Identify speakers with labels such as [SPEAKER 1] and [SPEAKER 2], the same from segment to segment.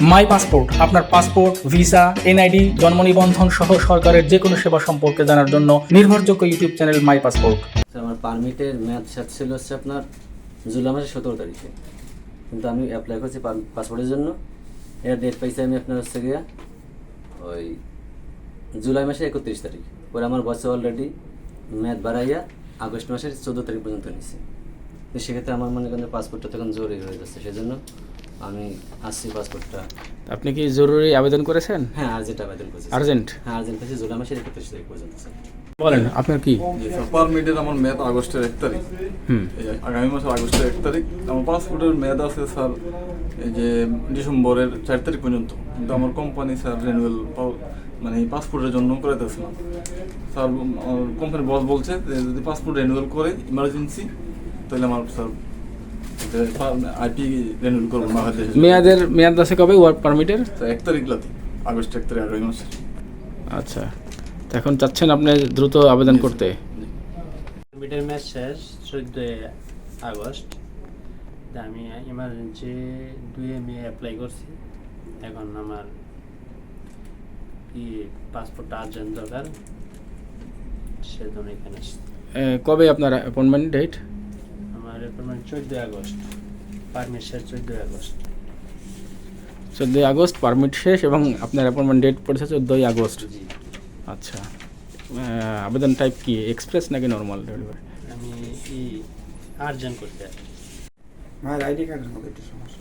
[SPEAKER 1] মাই passport, আপনার passport, visa, NID, জন্ম নিবন্ধন সহ সরকারের যে কোনো সেবা সম্পর্কে জানার জন্য নির্ভরযোগ্য ইউটিউব চ্যানেল মাই পাসপোর্ট।
[SPEAKER 2] আমার পারমিটের মেয়াদ শেষ ছিল হচ্ছে আপনার জুলাই মাসের সতেরো তারিখে। কিন্তু আমি অ্যাপ্লাই করছি পার- পাসপোর্টের জন্য। এর ডেট পাইছি আমি আপনার হচ্ছে গিয়া ওই জুলাই মাসের একত্রিশ তারিখ। পরে আমার বছর অলরেডি মেয়াদ বাড়াইয়া আগস্ট মাসের চোদ্দ তারিখ পর্যন্ত নিছে। তো সেক্ষেত্রে আমার মনে করেন পাসপোর্টটা তখন জরুরি হয়ে যাচ্ছে। সেজন্য আমি আসছি পাসপোর্টটা।
[SPEAKER 1] আপনি কি জরুরি আবেদন করেছেন?
[SPEAKER 2] হ্যাঁ আর্জেন্ট আবেদন করেছি।
[SPEAKER 1] আর্জেন্ট
[SPEAKER 2] হ্যাঁ আর্জেন্ট পাইছি জুলাই মাসের একত্রিশ তারিখ পর্যন্ত স্যার
[SPEAKER 1] বলেন আপনার কি?
[SPEAKER 3] পারমিটের আমার মেয়াদ আগস্টের এক তারিখ।
[SPEAKER 1] হুম।
[SPEAKER 3] এই আগামী মাসের আগস্টের এক তারিখ আমার পাসপোর্টের মেয়াদ আছে স্যার এই যে ডিসেম্বরের চার তারিখ পর্যন্ত। কিন্তু আমার কোম্পানি স্যার রেনুয়াল মানে এই পাসপোর্টের জন্য করাইতেছে না। স্যার আমার কোম্পানি বস বলছে যে যদি পাসপোর্ট রেনুয়াল করে ইমার্জেন্সি তাহলে আমার স্যার আইপি রেনুয়াল করব বাংলাদেশে
[SPEAKER 1] মেয়াদের মেয়াদ আছে কবে ওয়ার্ক পারমিটের
[SPEAKER 3] স্যার, এক তারিখ লাতি আগস্ট এক তারিখ আগামী মাসের
[SPEAKER 1] আচ্ছা তো এখন চাচ্ছেন আপনি দ্রুত আবেদন করতে?
[SPEAKER 4] মিডের ম্যাচ শেষ চোদ্দোই আগস্ট। তা আমি ইমার্জেন্সি দুই এম অ্যাপ্লাই করছি। এখন আমার কি পাসপোর্টটা আর্জেন্ট দরকার সেজন্য এখানে।
[SPEAKER 1] কবে আপনার অ্যাপয়েন্টমেন্ট ডেট
[SPEAKER 4] অ্যাপয়েন্টমেন্ট চোদ্দোই আগস্ট পারমিট শেষ চোদ্দোই আগস্ট।
[SPEAKER 1] চোদ্দোই আগস্ট পারমিট শেষ এবং আপনার অ্যাপয়েন্টমেন্ট ডেট পড়েছে চোদ্দোই আগস্ট।
[SPEAKER 2] জি।
[SPEAKER 1] আচ্ছা। আবেদন টাইপ কি এক্সপ্রেস নাকি নর্মাল ডেলিভারি
[SPEAKER 4] আমি ই আর্জেন্ট করতে।
[SPEAKER 5] আমার আইডি কার্ডের মধ্যে একটু সমস্যা।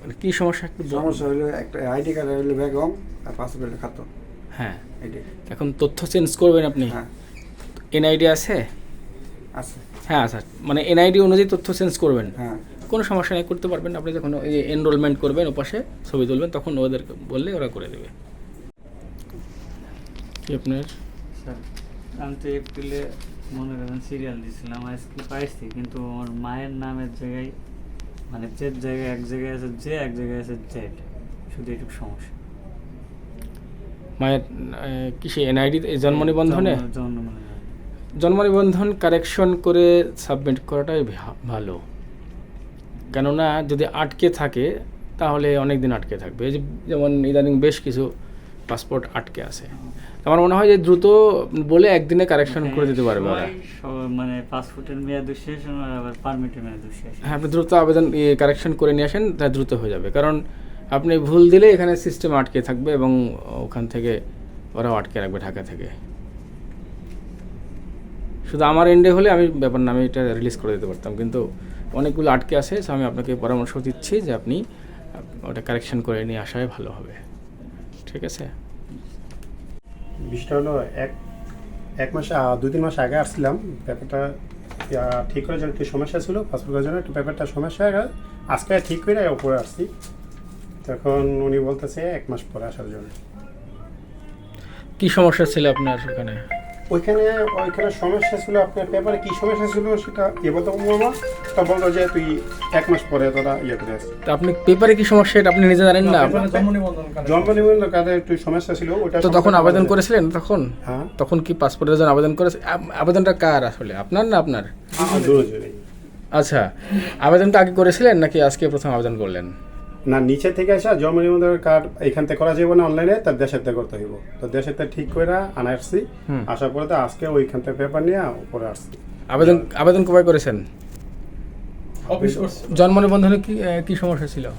[SPEAKER 1] মানে কী সমস্যা একটু বলুন।
[SPEAKER 5] সমস্যা হলো একটা আইডি কার্ড হলো বেগম আর পাসপোর্টের খাতো।
[SPEAKER 1] হ্যাঁ। এখন তথ্য চেঞ্জ করবেন আপনি?
[SPEAKER 5] হ্যাঁ।
[SPEAKER 1] এনআইডি আছে? হ্যাঁ স্যার মানে এনআইডি অনুযায়ী তথ্য চেঞ্জ করবেন।
[SPEAKER 5] হ্যাঁ।
[SPEAKER 1] কোনো সমস্যা নেই করতে পারবেন। আপনি যখন এই এনরোলমেন্ট করবেন ওপাশে ছবি তুলবেন তখন ওদেরকে বললে ওরা করে দেবে। কি আপনার?
[SPEAKER 6] স্যার আমি তো এপ্রিলে মনে করেন সিরিয়াল দিয়েছিলাম আজকে পাইছি কিন্তু আমার মায়ের নামের জায়গায় মানে যে জায়গায় এক জায়গায় আছে যে এক জায়গায় আছে জেড শুধু এটুকু সমস্যা।
[SPEAKER 1] মায়ের কিসে এনআইডি জন্ম নিবন্ধনে?
[SPEAKER 6] জন্ম- জন্ম মনে হয়
[SPEAKER 1] জন্ম নিবন্ধন কারেকশন করে সাবমিট করাটাই ভালো। কেননা যদি আটকে থাকে তাহলে অনেক দিন আটকে থাকবে। এই যেমন ইদানিং বেশ কিছু পাসপোর্ট আটকে আছে। আমার মনে হয় যে দ্রুত বলে একদিনে কারেকশন করে দিতে পারবে ওরা।
[SPEAKER 6] মানে পাসপোর্টের মেয়াদ শেষ আবার পারমিটের মেয়াদ শেষ।
[SPEAKER 1] হ্যাঁ আপনি দ্রুত আবেদন কারেকশন করে নিয়ে আসেন তা দ্রুত হয়ে যাবে। কারণ আপনি ভুল দিলে এখানে সিস্টেম আটকে থাকবে এবং ওখান থেকে ওরাও আটকে রাখবে ঢাকা থেকে। শুধু আমার এন্ডে হলে আমি ব্যাপার না আমি এটা রিলিজ করে দিতে পারতাম। কিন্তু অনেকগুলো আটকে আছে so আমি আপনাকে পরামর্শ দিচ্ছি যে আপনি ওটা কারেকশন করে নিয়ে আসাই ভালো হবে। ঠিক আছে?
[SPEAKER 7] বিষয়টা হলো এক এক মাসে দুই তিন মাস আগে আসছিলাম পেপারটা আহ, ঠিক করার জন্য একটু সমস্যা ছিল পাসপোর্ট করার জন্য একটু পেপারটা সমস্যা হয়ে গেল। আজকে ঠিক করে ওপরে আসছি। তখন উনি বলতেছে এক মাস পরে আসার জন্য।
[SPEAKER 1] কি সমস্যা ছিল আপনার ওখানে?
[SPEAKER 7] ওইখানে ওইখানে সমস্যা ছিল আপনার পেপারে কি সমস্যা ছিল সেটা এ বলতে বলব। না তা বলল যে তুই এক মাস পরে তোরা ইয়ে করে আসি
[SPEAKER 1] তা আপনি পেপারে কি সমস্যা এটা আপনি নিজে জানেন না
[SPEAKER 7] জন্ম নিবন্ধন কার্ডে একটু সমস্যা ছিল ওটা
[SPEAKER 1] তো তখন আবেদন করেছিলেন তখন?
[SPEAKER 7] হ্যাঁ।
[SPEAKER 1] তখন কি পাসপোর্টের জন্য আবেদন করে আবেদনটা কার আসলে? আপনার না আপনার? আচ্ছা আবেদনটা আগে করেছিলেন নাকি আজকে প্রথম আবেদন করলেন?
[SPEAKER 7] না নিচে থেকে আসা জন্ম নিবন্ধন কার্ড এখান থেকে করা যাবে না অনলাইনে তার দেশের থেকে করতে হইব। তো দেশের থেকে ঠিক করে আনা আসছি। আসার পরে তো আজকে ওইখান থেকে পেপার নিয়ে উপরে আসছি।
[SPEAKER 1] আবেদন আবেদন কবে করেছেন? জন্ম নিবন্ধনে কি কি সমস্যা ছিল?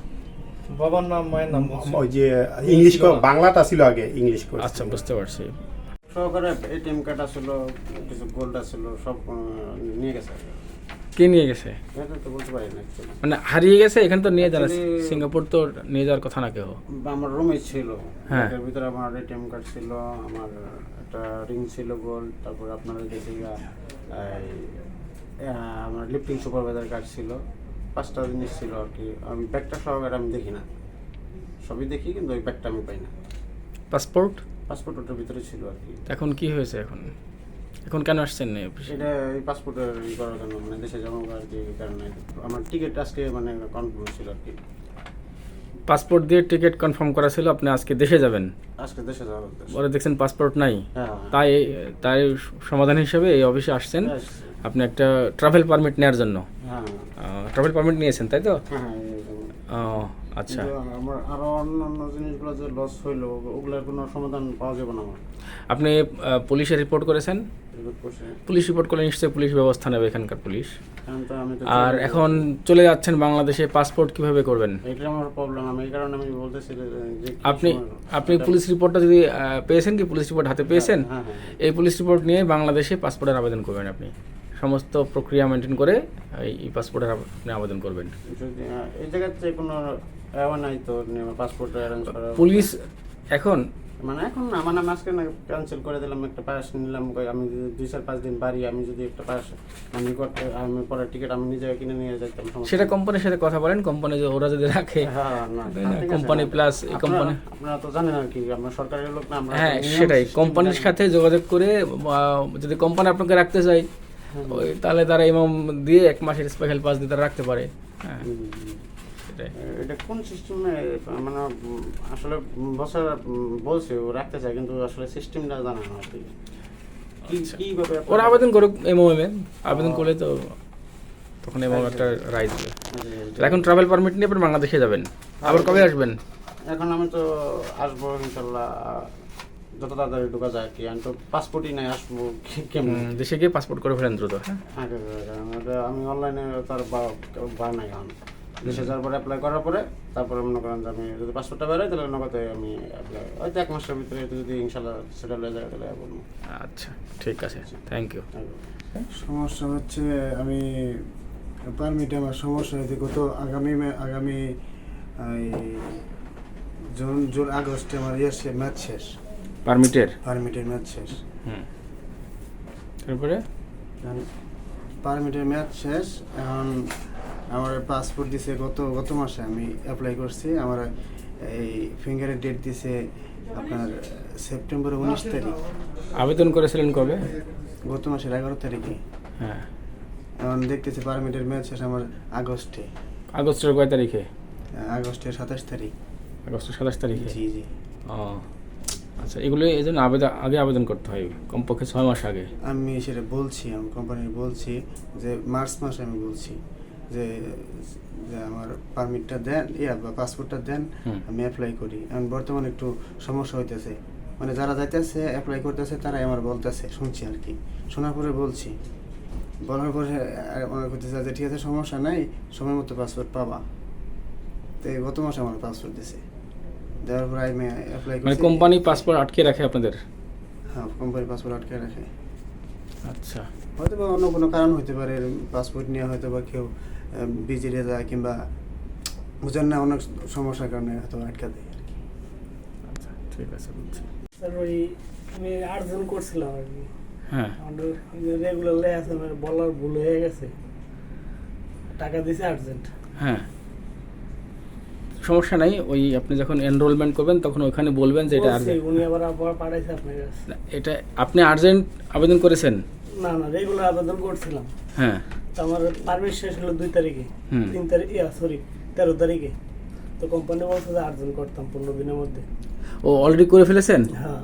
[SPEAKER 8] বাবার নাম মায়ের নাম।
[SPEAKER 7] ওই যে ইংলিশ ক- বাংলাটা ছিল আগে ইংলিশ করে
[SPEAKER 1] আচ্ছা বুঝতে পারছি।
[SPEAKER 5] সহকারে এটিএম কার্ড আছিল কিছু গোল্ড আছিল সব নিয়ে গেছে।
[SPEAKER 1] কে নিয়ে গেছে? মানে হারিয়ে গেছে এখানে তো নিয়ে যান সিঙ্গাপুর তো নিয়ে যাওয়ার কথা না কেউ।
[SPEAKER 5] আমার রুমে ছিল।
[SPEAKER 1] হ্যাঁ।
[SPEAKER 5] এটার ভিতরে আমার এটিএম কার্ড ছিল আমার একটা রিং ছিল গোল্ড তারপর আপনার গেছে এই, আমার লিফটিং সুপারভাইজার কার্ড ছিল। পাঁচটা জিনিস ছিল আর কি। আমি ব্যাগটা সহকারে আমি দেখি না। সবই দেখি কিন্তু ওই ব্যাগটা আমি পাই না।
[SPEAKER 1] পাসপোর্ট
[SPEAKER 5] পাসপোর্ট ওটার ভিতরে ছিল আর কি।
[SPEAKER 1] এখন কি হয়েছে এখন? এখন কেন আসছেন না অফিসে
[SPEAKER 5] এই পাসপোর্টের ই করার জন্য মানে দেশে জমা করার কি কারণে। আমার টিকিট আজকে মানে কনফার্ম ছিল আর কি।
[SPEAKER 1] পাসপোর্ট দিয়ে টিকিট কনফার্ম করা ছিল আপনি আজকে দেশে যাবেন?
[SPEAKER 5] আজকে দেশে উদ্দেশ্য।
[SPEAKER 1] পরে দেখছেন পাসপোর্ট নাই।
[SPEAKER 5] হ্যাঁ
[SPEAKER 1] তাই তাই সমাধান হিসেবে এই অফিসে আসছেন।
[SPEAKER 5] হ্যাঁ,
[SPEAKER 1] আপনি একটা ট্রাভেল পারমিট নেওয়ার জন্য।
[SPEAKER 5] হ্যাঁ।
[SPEAKER 1] ট্রাভেল পারমিট নিয়েছেন তাই তো?
[SPEAKER 5] হ্যাঁ
[SPEAKER 1] আচ্ছা।
[SPEAKER 5] আমার আরও অন্যান্য জিনিসগুলো যে লস হইল ওগুলোর কোনো সমাধান পাওয়া যাবে না আমার।
[SPEAKER 1] আপনি পুলিশে রিপোর্ট করেছেন? পুলিশ রিপোর্ট করলে নিশ্চয়ই পুলিশ ব্যবস্থা নেবে এখানকার পুলিশ।
[SPEAKER 5] তো
[SPEAKER 1] আর এখন চলে যাচ্ছেন বাংলাদেশে পাসপোর্ট কীভাবে করবেন?
[SPEAKER 5] এটা আমার প্রবলেম আমি এই কারণে আমি বলতেছি যে
[SPEAKER 1] আপনি আপনি পুলিশ রিপোর্টটা যদি পেয়েছেন কি? পুলিশ রিপোর্ট হাতে পেয়েছেন?
[SPEAKER 5] হ্যাঁ হ্যাঁ।
[SPEAKER 1] এই পুলিশ রিপোর্ট নিয়ে বাংলাদেশে পাসপোর্টের আবেদন করবেন আপনি। সমস্ত প্রক্রিয়া মেনটেন করে এই পাসপোর্টের আপনি আবেদন করবেন
[SPEAKER 5] যদি এই জায়গাতে কোনো নাই তো পাসপোর্ট অ্যারেঞ্জ করা
[SPEAKER 1] পুলিশ এখন
[SPEAKER 5] মানে এখন না মানে মাঝখানে ক্যান্সেল করে দিলাম একটা পাস নিলাম আমি যদি দুই চার পাঁচ দিন বাড়ি আমি যদি একটা পাস মানে করতে আমি পরে টিকিট আমি নিজে কিনে নিয়ে যাইতাম
[SPEAKER 1] সেটা কোম্পানির সাথে কথা বলেন কোম্পানি ওরা যদি রাখে
[SPEAKER 5] হ্যাঁ না
[SPEAKER 1] না? কোম্পানি
[SPEAKER 5] না।
[SPEAKER 1] plus এই কোম্পানি-
[SPEAKER 5] আপনারা তো জানেন আর কি আমরা সরকারের লোক না আমরা
[SPEAKER 1] হ্যাঁ সেটাই কোম্পানির সাথে যোগাযোগ করে যদি কোম্পানি আপনাকে রাখতে চায়
[SPEAKER 5] হ্যাঁ।
[SPEAKER 1] ওই তাহলে তারা ইমাম দিয়ে এক মাসের স্পেশাল পাস দিয়ে তারা রাখতে পারে। হ্যাঁ।
[SPEAKER 5] এটা কোন সিস্টেমে মানে আসলে বছর বলছে ও রাখতে চায় কিন্তু আসলে সিস্টেমটা জানা না
[SPEAKER 1] আচ্ছা। ওরা আবেদন করুক এমওএমে আবেদন। করলে তো তখন এমওএম একটা রায় দেবে। এখন ট্রাভেল পারমিট নিয়ে আপনি বাংলাদেশে যাবেন। আবার কবে আসবেন?
[SPEAKER 5] এখন আমি তো আসব ইনশাল্লাহ যত তাড়াতাড়ি ঢোকা যায় আর কি আমি তো পাসপোর্টই নাই আসব কেমন?
[SPEAKER 1] দেশে গিয়ে পাসপোর্ট করে ফেলেন দ্রুত হ্যাঁ?
[SPEAKER 5] কারণ এটা আমি অনলাইনে তার বা নাই এখন। দেশে যাওয়ার পরে অ্যাপ্লাই করার পরে তারপরে মনে করেন যে আমি যদি পাসপোর্টটা বেরোয় তাহলে নগদে আমি অ্যাপ্লাই হয়তো এক মাসের ভিতরে যদি ইনশাল্লাহ সেটেল হয়ে যায় তাহলে বলব।
[SPEAKER 1] আচ্ছা ঠিক আছে থ্যাংক ইউ
[SPEAKER 8] সমস্যা হচ্ছে আমি পারমিটে আমার সমস্যা হয়েছে গত আগামী আগামী এই জুন জুন আগস্টে আমার ইয়ে ম্যাচ শেষ।
[SPEAKER 1] পারমিটের
[SPEAKER 8] পারমিটের ম্যাচ শেষ।
[SPEAKER 1] হুম। তারপরে?
[SPEAKER 8] পারমিটের ম্যাচ শেষ। এখন আমার পাসপোর্ট দিছে গত গত মাসে আমি অ্যাপ্লাই করছি। আমার এই ফিঙ্গারের ডেট দিছে আপনার সেপ্টেম্বর উনিশ তারিখ।
[SPEAKER 1] আবেদন করেছিলেন কবে?
[SPEAKER 8] গত মাসের এগারো তারিখে।
[SPEAKER 1] হ্যাঁ।
[SPEAKER 8] এখন দেখতেছি পারমিটের ম্যাচ শেষ আমার আগস্টে।
[SPEAKER 1] আগস্টের কয় তারিখে?
[SPEAKER 8] আগস্টের সাতাশ তারিখ।
[SPEAKER 1] আগস্টের সাতাশ তারিখে?
[SPEAKER 8] জি জি।
[SPEAKER 1] ও। আচ্ছা এগুলো এই জন্য আবেদন আগে আবেদন করতে হয় কমপক্ষে ছয় মাস আগে।
[SPEAKER 8] আমি সেটা বলছি আমি কোম্পানির বলছি যে মার্চ মাসে আমি বলছি যে যে আমার পারমিটটা দেন ইয়া বা পাসপোর্টটা দেন আমি অ্যাপ্লাই করি। এখন বর্তমানে একটু সমস্যা হইতেছে। মানে যারা যাইতেছে অ্যাপ্লাই করতেছে তারাই আমার বলতেছে শুনছি আর কি। শোনার পরে বলছি। বলার পরে মনে করতেছে যে ঠিক আছে সমস্যা নাই সময় মতো পাসপোর্ট পাবা। তো গত মাসে আমার পাসপোর্ট দিছে। দেওয়ার পরে আমি অ্যাপ্লাই
[SPEAKER 1] মানে কোম্পানি পাসপোর্ট আটকে রাখে আপনাদের?
[SPEAKER 8] হ্যাঁ কোম্পানি পাসপোর্ট আটকে রাখে।
[SPEAKER 1] আচ্ছা।
[SPEAKER 8] হয়তো বা অন্য কোনো কারণ হতে পারে পাসপোর্ট নিয়ে হয়তো বা কেউ বিজিরে যায় কিংবা বুঝেন না অনেক সমস্যার কারণে হয়তো আটকা দেয় আর কি।
[SPEAKER 1] আচ্ছা ঠিক আছে বুঝছি।
[SPEAKER 4] স্যার ওই আমি আর্জন করছিলাম আর কি।
[SPEAKER 1] হ্যাঁ।
[SPEAKER 4] রেগুলার আছে আমার বলার ভুল হয়ে গেছে। টাকা দিছে আর্জেন্ট
[SPEAKER 1] হ্যাঁ। সমস্যা নাই ওই আপনি যখন এনরোলমেন্ট করবেন তখন ওখানে বলবেন যে এটা আর্জেন্ট
[SPEAKER 4] উনি আবার আবার পাঠাইছে আপনার কাছে।
[SPEAKER 1] এটা আপনি আর্জেন্ট আবেদন করেছেন?
[SPEAKER 4] না না রেগুলার আবেদন করছিলাম।
[SPEAKER 1] হ্যাঁ।
[SPEAKER 4] তো আমার পারমিট শেষ হলো দুই তারিখে। তিন তারিখ ইয়া সরি তেরো তারিখে। তো কোম্পানি বলছে যে আর্জেন্ট করতাম পনেরো দিনের মধ্যে।
[SPEAKER 1] ও অলরেডি করে ফেলেছেন?
[SPEAKER 4] হ্যাঁ।